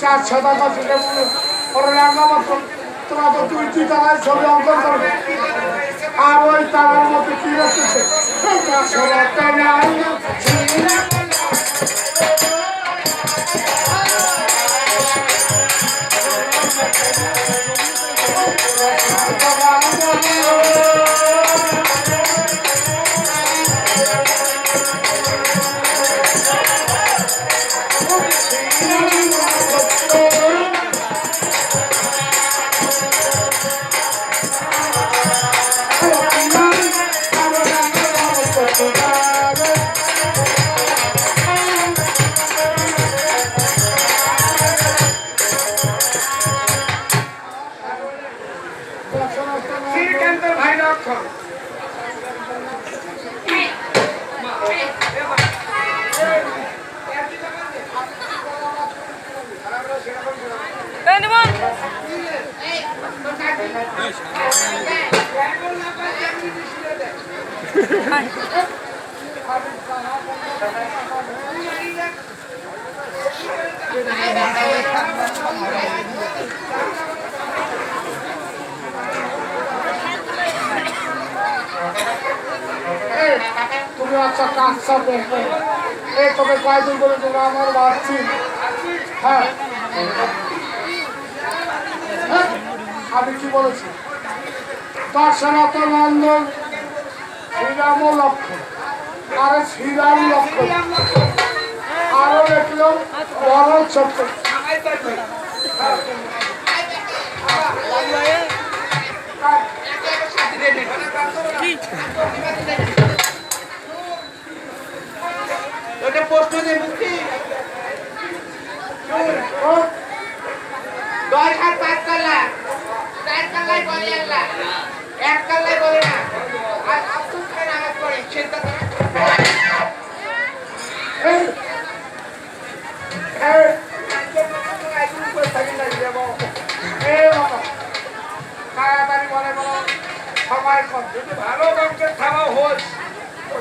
চার সাদা কাছে ওরা রান্না মাত্র তোরা তো তুই তুই তারায় ছবি অঙ্কন করবে। আর ওই তারার মধ্যে কি রাখতেছে? আসলে তারাই ছিল শ্রীকান্তের কাজ সব দেখবে এই তোকে কয়দিন করে তোমরা আমার ভাবছি হ্যাঁ। হ্যাঁ, আমি কি বলেছি? দর্শনত নন্দন শ্রীরাম লক্ষ্য। আরে শ্রীরাম লক্ষ্য। আরও দেখলাম বড় ছোট্ট। ওটা প্রশ্ন কি ও, দশ হাত পাঁচ কাল্লা চার কাল্লাই বলে আল্লাহ এক কাল্লাই বলে না। আর আব্দুল খান চিন্তা করে সময় কম যদি ভালো বংশের খাওয়া হোস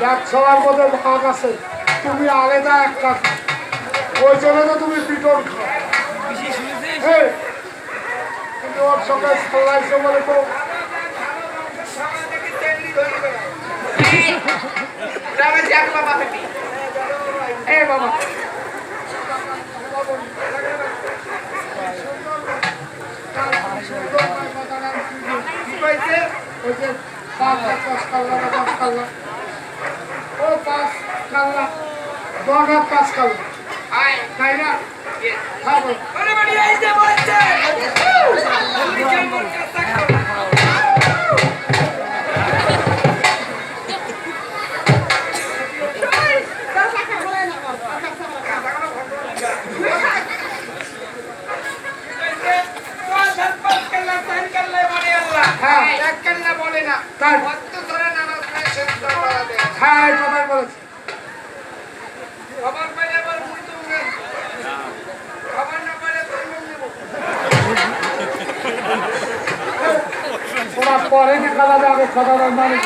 দেখ সবার মধ্যে ভাগ আছে তুমি আলাদা একটা ওই জন্য তো তুমি পিটন খাও তুমি ওর সঙ্গে সাল্লাইছো বলে তো বাবা ওই যে পাঁচ পাঁচ কাল্লা না পাঁচ কাল্লা ও পাঁচ কাল্লা হাত পাঁচ কাল্লা তাই না? হ্যাঁ দেখা যাবে আগে কথাটা মানে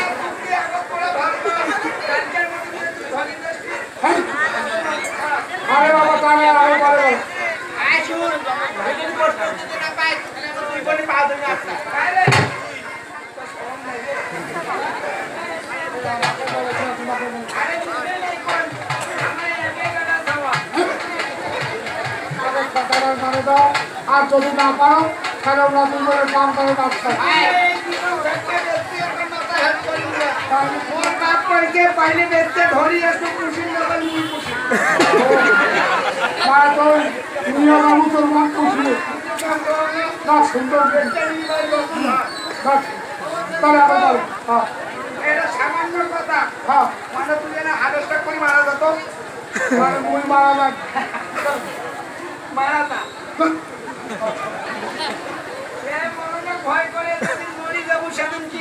হ্যাঁ? আরে যদি না পারো, তাহলে নতুন করে কাম করে और बाप पढ़ के पहले बेचते घोड़ी ऐसे कुर्सी नगर नहीं कुर्सी मार तो दुनिया का मुंह तो मार कुर्सी बस सुंदर बेचते नहीं भाई बस तला बताओ हाँ এটা সামান্য কথা হ্যাঁ মানে তুই না আদেশটা করে মারা যেত মানে মুই মারা না মারা না ভয় করে মরি যাব সেমন কি